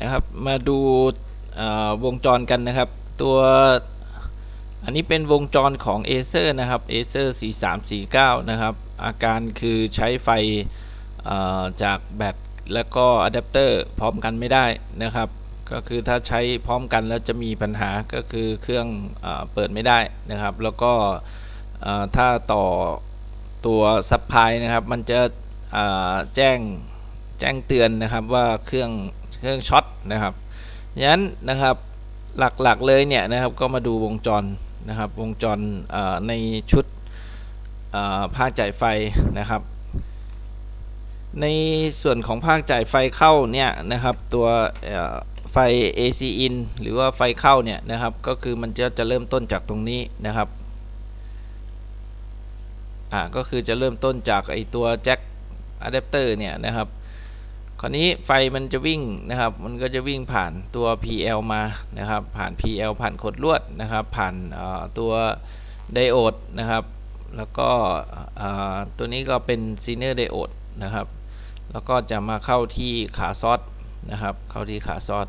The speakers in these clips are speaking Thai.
นะครับมาดูวงจรกันนะครับ ตัวอันนี้เป็นวงจรของ Acer นะครับ Acer 4349 นะครับ อาการคือใช้ไฟจากแบตแล้วก็อะแดปเตอร์พร้อมกันไม่ได้นะครับ ก็คือถ้าใช้พร้อมกันแล้วจะมีปัญหาก็คือเครื่องอเปิดไม่ได้นะครับ แล้วก็ถ้าต่อตัวซับพลายนะครับ มันจะแจ้งแจ้งเตือนนะครับว่าเครื่อง เครื่องช็อตนะครับฉะนั้นนะครับหลักๆเลยเนี่ยนะครับก็มาดูวงจรนะครับวงจรในชุดภาคจ่ายไฟนะครับ ในส่วนของภาคจ่ายไฟเข้าเนี่ยนะครับตัวไฟ AC in หรือว่าไฟเข้าเนี่ยนะครับก็คือมันจะจะเริ่มต้นจากตรงนี้นะครับอ่าก็คือจะเริ่มต้นจากไอตัวแจ็คอะแดปเตอร์เนี่ยนะครับ คราวนี้ไฟมันจะวิ่งนะครับ มันก็จะวิ่งผ่านตัว PL มานะครับ ผ่าน PL ผ่านขดลวดนะครับ ผ่านตัวไดโอดนะครับ แล้วก็ตัวนี้ก็เป็นซีเนอร์ไดโอดนะครับ แล้วก็จะมาเข้าที่ขาซอสนะครับ เข้าที่ขาซอส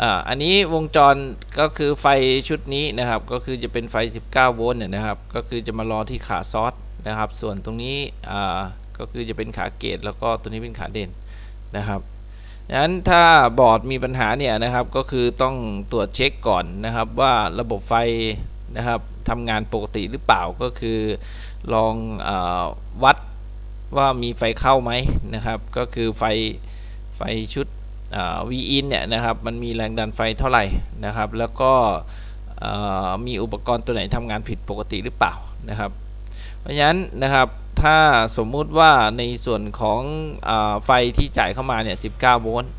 อ่าอันนี้วงจรก็คือไฟชุดนี้นะครับ ก็คือจะเป็นไฟ 19 โวลต์เนี่ยนะครับ ก็คือจะมารอที่ขาซอส นะครับ ส่วนตรงนี้ก็คือจะเป็นขาเกตแล้วก็ตัวนี้เป็นขาเด่นนะครับดังนั้นถ้าบอร์ดมีปัญหาเนี่ยนะครับก็คือต้องตรวจเช็คก่อนนะครับว่าระบบไฟนะครับทำงานปกติหรือเปล่าก็คือลองอวัดว่ามีไฟเข้าไหมนะครับ ก็คือไฟไฟชุดวีอินเนี่ยนะครับมันมีแรงดันไฟเท่าไหร่นะครับ แล้วก็มีอุปกรณ์ตัวไหนทำงานผิดปกติหรือเปล่านะครับ ราะฉะนั้นนะครับถ้าสมมุติว่าในส่วนของอไฟที่จ่ายเข้ามาเนี่ย 19 โวลต์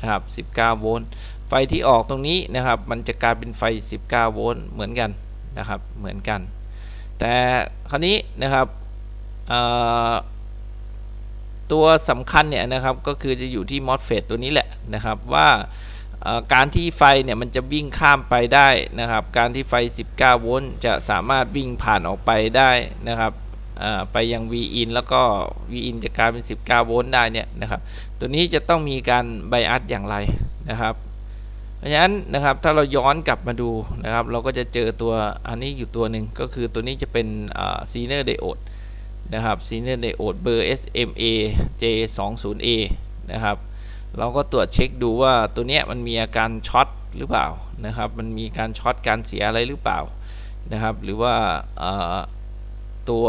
นะครับ19 โวลต์ไฟที่ออกตรงนี้นะครับ มันจะกลายเป็นไฟ 19 โวลต์เหมือนกันนะครับเหมือนกัน แต่คราวนี้นะครับตัวสำคัญเนี่ยนะครับก็คือจะอยู่ที่ MOSFET ตัวนี้แหละนะครับว่า การที่ไฟเนี่ยมันจะวิ่งข้ามไปได้นะครับ การที่ไฟ 19 โวลต์จะสามารถวิ่งผ่านออกไปได้นะครับไปยัง V in แล้วก็ V in จะกลายเป็น 19 โวลต์ได้เนี่ยนะครับ ตัวนี้จะต้องมีการไบอัสอย่างไรนะครับ เพราะฉะนั้นนะครับถ้าเราย้อนกลับมาดูนะครับ เราก็จะเจอตัวอันนี้อยู่ตัวหนึ่งก็คือตัวนี้จะเป็นซีเนอร์ไดโอดนะครับซีเนอร์ไดโอดเบอร์ SMA J20A นะครับ เราก็ตรวจเช็คดูว่าตัวเนี้ยมันมีอาการช็อตหรือเปล่านะครับ มันมีการช็อตการเสียอะไรหรือเปล่านะครับ หรือว่าตัว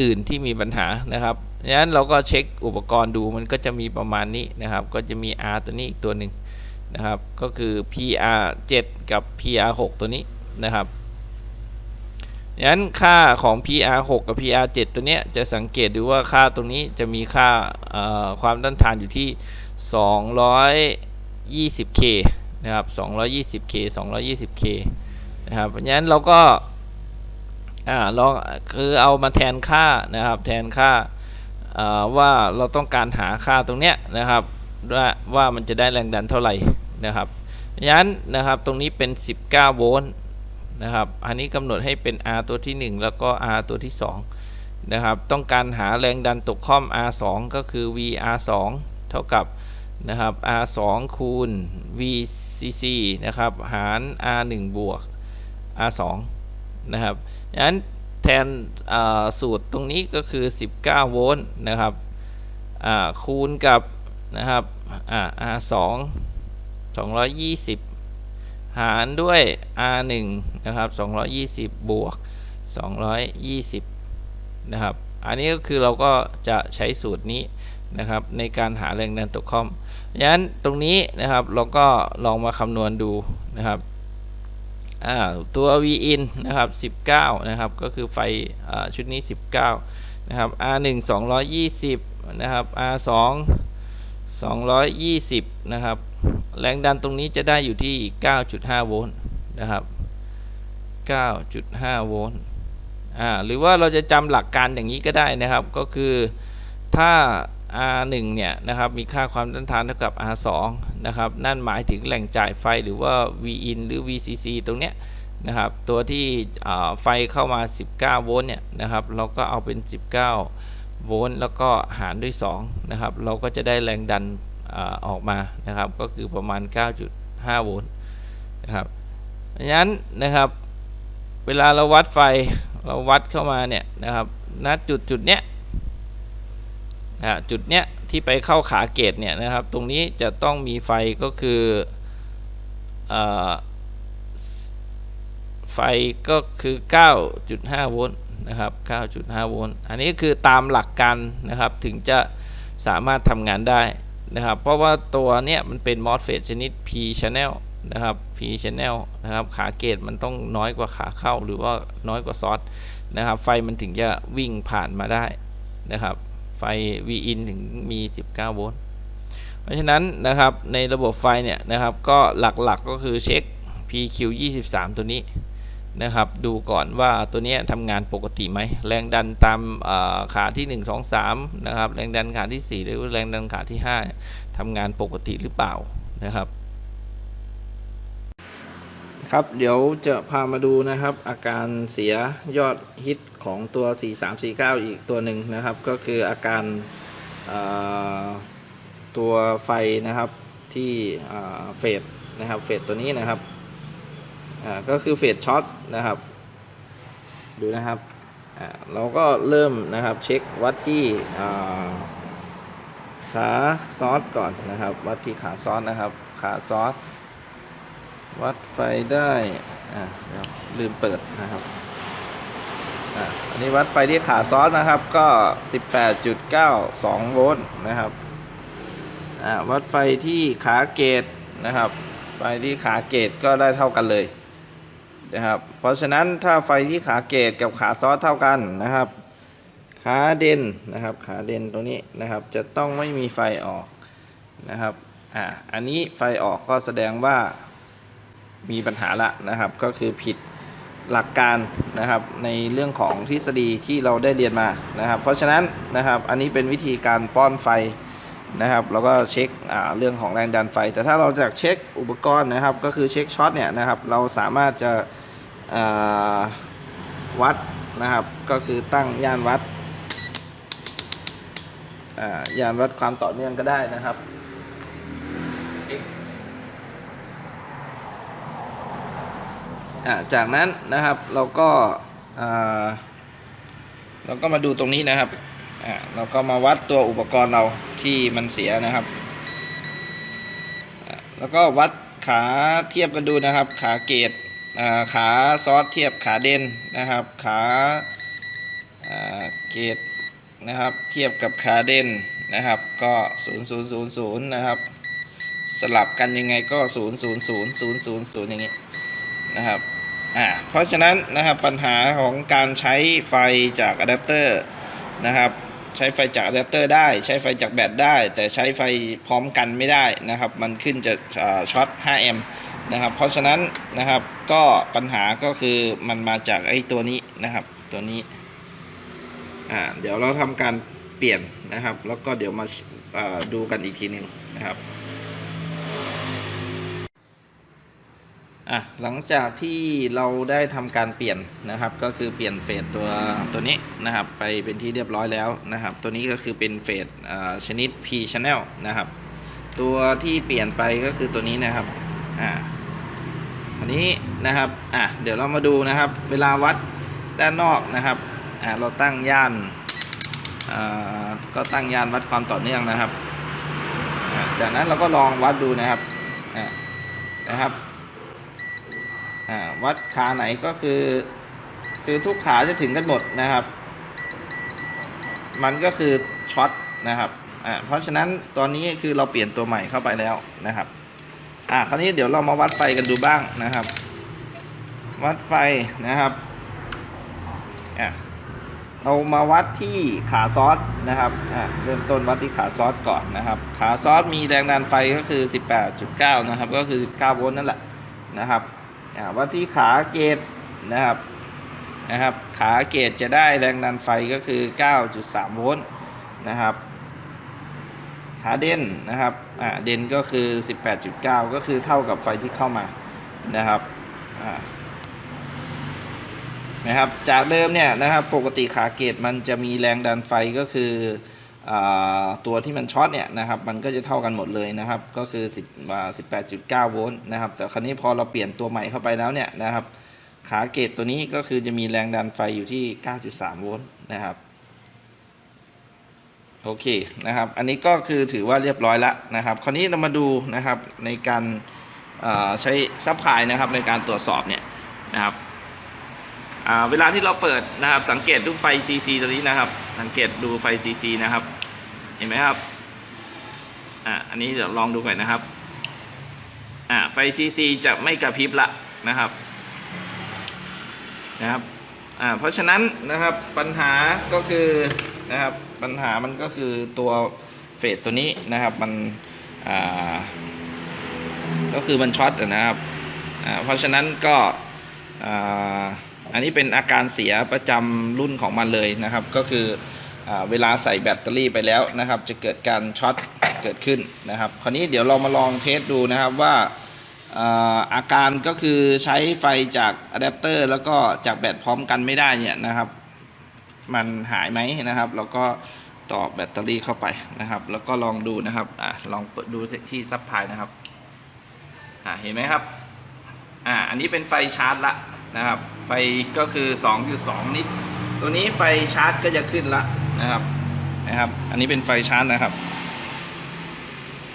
อื่นที่มีปัญหานะครับดังนั้นเราก็เช็คอุปกรณ์ดูมันก็จะมีประมาณนี้นะครับ ก็จะมี R ตัวนี้อีกตัวหนึ่งนะครับ ก็คือ PR7 กับ PR6 ตัวนี้นะครับ งั้นค่าของ PR6 กับ PR7 ตัวเนี้ยจะสังเกตดูว่าค่าตรงนี้จะมีค่าความต้านทานอยู่ที่ 220K นะครับ 220K 220K นะครับเพราะฉะนั้นเราก็อ่าลองคือเอามาแทนค่านะครับ แทนค่าว่าเราต้องการหาค่าตรงเนี้ยนะครับว่าว่ามันจะได้แรงดันเท่าไหร่นะครับเพราะฉะนั้นนะครับตรงนี้เป็น 19 โวลต์ นะครับ อันนี้กำหนดให้เป็น R ตัวที่ 1 แล้วก็ R ตัวที่ 2 นะครับ ต้องการหาแรงดันตกข้อม R2 ก็คือ VR2 เท่ากับนะครับ R2 คูณ VCC นะครับ หาร R1 บวก R2 นะครับดังนั้นแทนสูตรตรงนี้ก็คือ 19 โวลต์นะครับคูณกับนะครับอ่า R2 220 หารด้วย R1 นะครับ 220 บวก 220 นะครับ อันนี้ก็คือเราก็จะใช้สูตรนี้นะครับ ในการหาแรงดันตกคอมดังนั้นตรงนี้นะครับเราก็ลองมาคำนวณดูนะครับตัว V in นะครับ 19 นะครับ ก็คือไฟอชุดนี้ 19 นะครับ R1 220 นะครับ R2 220 นะครับ แรงดันตรงนี้จะได้อยู่ที่ 9.5 โวลต์นะครับ 9.5 โวลต์อ่าหรือว่าเราจะจำหลักการอย่างนี้ก็ได้นะครับ ก็คือถ้า R1 เนี่ยนะครับมีค่าความต้านทานเท่ากับ R2 นะครับนั่นหมายถึงแหล่งจ่ายไฟหรือว่า Vin หรือ VCC ตรงเนี้ยนะครับตัวที่ไฟเข้ามา 19 โวลต์เนี่ยนะครับเราก็เอาเป็น 19 โวลต์แล้วก็หารด้วย 2 นะครับ เราก็จะได้แรงดัน อออกมานะครับ ก็คือประมาณ 9.5 โวลต์นะครับเพราะฉะนั้นนะครับ เวลาเราวัดไฟเราวัดเข้ามาเนี่ยนะครับณจุดจุดเนี้ยนะจุดเนี้ยที่ไปเข้าขาเกตเนี่ยนะครับ ตรงนี้จะต้องมีไฟก็คือเออไฟก็คือ 9.5 โวลต์นะครับ 9.5 โวลต์ อันนี้คือตามหลักการนะครับ ถึงจะสามารถทำงานได้ นะครับ เพราะว่าตัวเนี้ยมันเป็น MOSFET ชนิด P channel นะครับ P channel นะครับขาเกตมันต้องน้อยกว่าขาเข้าหรือว่าน้อยกว่าซอสนะครับ ไฟมันถึงจะวิ่งผ่านมาได้นะครับ ไฟ Vin ถึงมี 19 โวลต์เพราะฉะนั้นนะครับในระบบไฟเนี่ยนะครับก็หลักๆกก็คือเช็ค PQ 23 ตัวนี้ นะครับ ดูก่อนว่าตัวนี้ทำงานปกติไหม แรงดันตามเอ่อขาที่ 1 2 3 นะครับ แรงดันขาที่ 4 หรือแรงดันขาที่ 5ทำงานปกติหรือเปล่านะครับ ครับเดี๋ยวจะพามาดูนะครับ อาการเสียยอดฮิตของตัว 4349 อีกตัวหนึ่งนะครับ ก็คืออาการตัวไฟนะครับที่เฟดนะครับเฟดตัวนี้นะครับ อ่าก็คือเฟดช็อตนะครับ ดูนะครับอ่าเราก็เริ่มนะครับเช็ควัดที่อ่าขาซอสก่อนนะครับ วัดที่ขาซอสนะครับ ขาซอสวัดไฟได้อ่าลืมเปิดนะครับอ่าอันนี้วัดไฟที่ขาซอสนะครับก็ 18.92 โวลต์นะครับอ่าวัดไฟที่ขาเกตนะครับ ไฟที่ขาเกตก็ได้เท่ากันเลย นะครับ เพราะฉะนั้นถ้าไฟที่ขาเกตกับขาซอสเท่ากันนะครับ ขาเด่นนะครับ ขาเด่นตรงนี้นะครับ จะต้องไม่มีไฟออกนะครับอ่าอันนี้ไฟออกก็แสดงว่ามีปัญหาละนะครับ ก็คือผิดหลักการนะครับในเรื่องของทฤษฎีที่เราได้เรียนมานะครับ เพราะฉะนั้นนะครับอันนี้เป็นวิธีการป้อนไฟนะครับแล้วก็เช็คเรื่องของแรงดันไฟ แต่ถ้าเราจะเช็คอุปกรณ์นะครับ ก็คือเช็คช็อตเนี่ยนะครับ เราสามารถจะ วัดนะครับ ก็คือตั้งย่านวัดย่านวัดความต่อเนื่องก็ได้นะครับจากนั้นนะครับเราก็เราก็มาดูตรงนี้นะครับเราก็มาวัดตัวอุปกรณ์เราที่มันเสียนะครับ แล้วก็วัดขาเทียบกันดูนะครับ ขาเกต ขาซอสเทียบขาเด่นนะครับ ขาเกตนะครับ เทียบกับขาเด่นนะครับ ก็ 0000 นะครับ สลับกันยังไงก็ 000 000 อย่างนี้นะครับอ่าเพราะฉะนั้นนะครับปัญหาของการใช้ไฟจากอะแดปเตอร์นะครับใช้ไฟจากอะแดปเตอร์ได้ ใช้ไฟจากแบตได้ แต่ใช้ไฟพร้อมกันไม่ได้นะครับ มันขึ้นจะช็อต 5 แอมป์ นะครับ เพราะฉะนั้นนะครับก็ปัญหาก็คือมันมาจากไอ้ตัวนี้นะครับตัวนี้อ่าเดี๋ยวเราทำการเปลี่ยนนะครับ แล้วก็เดี๋ยวมาาดูกันอีกทีหนึ่งนะครับอะหลังจากที่เราได้ทำการเปลี่ยนนะครับ ก็คือเปลี่ยนเฟสตัวตัวนี้นะครับ ไปเป็นที่เรียบร้อยแล้วนะครับ ตัวนี้ก็คือเป็นเฟสชนิด P channel นะครับ ตัวที่เปลี่ยนไปก็คือตัวนี้นะครับอ่า อันนี้นะครับอะเดี๋ยวเรามาดูนะครับ เวลาวัดด้านนอกนะครับอ่าเราตั้งย่านอ่าก็ตั้งย่านวัดความต่อเนื่องนะครับอ่าจากนั้นเราก็ลองวัดดูนะครับอ่านะครับอ่าวัดขาไหนก็คือคือทุกขาจะถึงกันหมดนะครับ มันก็คือช็อตนะครับอ่าเพราะฉะนั้นตอนนี้คือเราเปลี่ยนตัวใหม่เข้าไปแล้วนะครับ อ่าคราวนี้เดี๋ยวเรามาวัดไฟกันดูบ้างนะครับ วัดไฟนะครับอะเรามาวัดที่ขาซอสนะครับอ่าเริ่มต้นวัดที่ขาซอสก่อนนะครับ ขาซอสมีแรงดันไฟก็คือ 18.9 นะครับ ก็คือ9โวลต์นั่นแหละนะครับอ่าวัดที่ขาเกตนะครับนะครับ ขาเกตจะได้แรงดันไฟก็คือ 9.3 โวลต์นะครับ ขาเด่นนะครับอ่าเด่นก็คือ 18.9 ก็คือเท่ากับไฟที่เข้ามานะครับอ่านะครับจากเดิมเนี่ยนะครับปกติขาเกตมันจะมีแรงดันไฟก็คืออาตัวที่มันช็อตเนี่ยนะครับมันก็จะเท่ากันหมดเลยนะครับก็คือ10อ่า18.9โวลต์นะครับแต่คราวนี้พอเราเปลี่ยนตัวใหม่เข้าไปแล้วเนี่ยนะครับขาเกตตัวนี้ก็คือจะมีแรงดันไฟอยู่ที่ 9.3 โวลต์นะครับ โอเคนะครับ อันนี้ก็คือถือว่าเรียบร้อยแล้วนะครับ คราวนี้เรามาดูนะครับในการใช้ซับพายนะครับในการตรวจสอบเนี่ยนะครับเวลาที่เราเปิดนะครับ สังเกตดูไฟ CC ตัวนี้นะครับ สังเกตดูไฟ CC นะครับ เห็นไหมครับอ่าอันนี้เดี๋ยวลองดูก่อนนะครับอ่าไฟ CC จะไม่กระพริบละนะครับนะครับอ่าเพราะฉะนั้นนะครับปัญหาก็คือ นะครับ ปัญหามันก็คือตัวเฟสตัวนี้นะครับ มันก็คือมันช็อตนะครับเพราะฉะนั้นก็อันนี้เป็นอาการเสียประจำรุ่นของมันเลยนะครับ ก็คืออเวลาใส่แบตเตอรี่ไปแล้วนะครับ จะเกิดการช็อตเกิดขึ้นนะครับ คราวนี้เดี๋ยวเรามาลองเทสดูนะครับว่าอาการก็คือใช้ไฟจากอะแดปเตอร์แล้วก็จากแบตพร้อมกันไม่ได้เนี่ยนะครับ มันหายไหมนะครับ แล้วก็ต่อแบตเตอรี่เข้าไปนะครับ แล้วก็ลองดูนะครับอ่าลองเปิดดูที่ซับพลายนะครับอ่าเห็นไหมครับอ่าอันนี้เป็นไฟชาร์จละนะครับ ไฟก็คือ 2.2 นิด ตัวนี้ไฟชาร์จก็จะขึ้นละนะครับนะครับ อันนี้เป็นไฟชาร์จนะครับ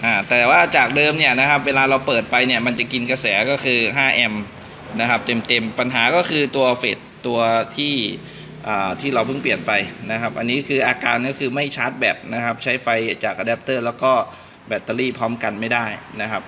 อ่าแต่ว่าจากเดิมเนี่ยนะครับเวลาเราเปิดไปเนี่ยมันจะกินกระแสก็คือ 5 แอมป์นะครับเต็มๆปัญหาก็คือตัวเฟดตัวที่ ที่เราเพิ่งเปลี่ยนไปนะครับ อันนี้คืออาการก็คือไม่ชาร์จแบตนะครับ ใช้ไฟจากอะแดปเตอร์แล้วก็แบตเตอรี่พร้อมกันไม่ได้นะครับ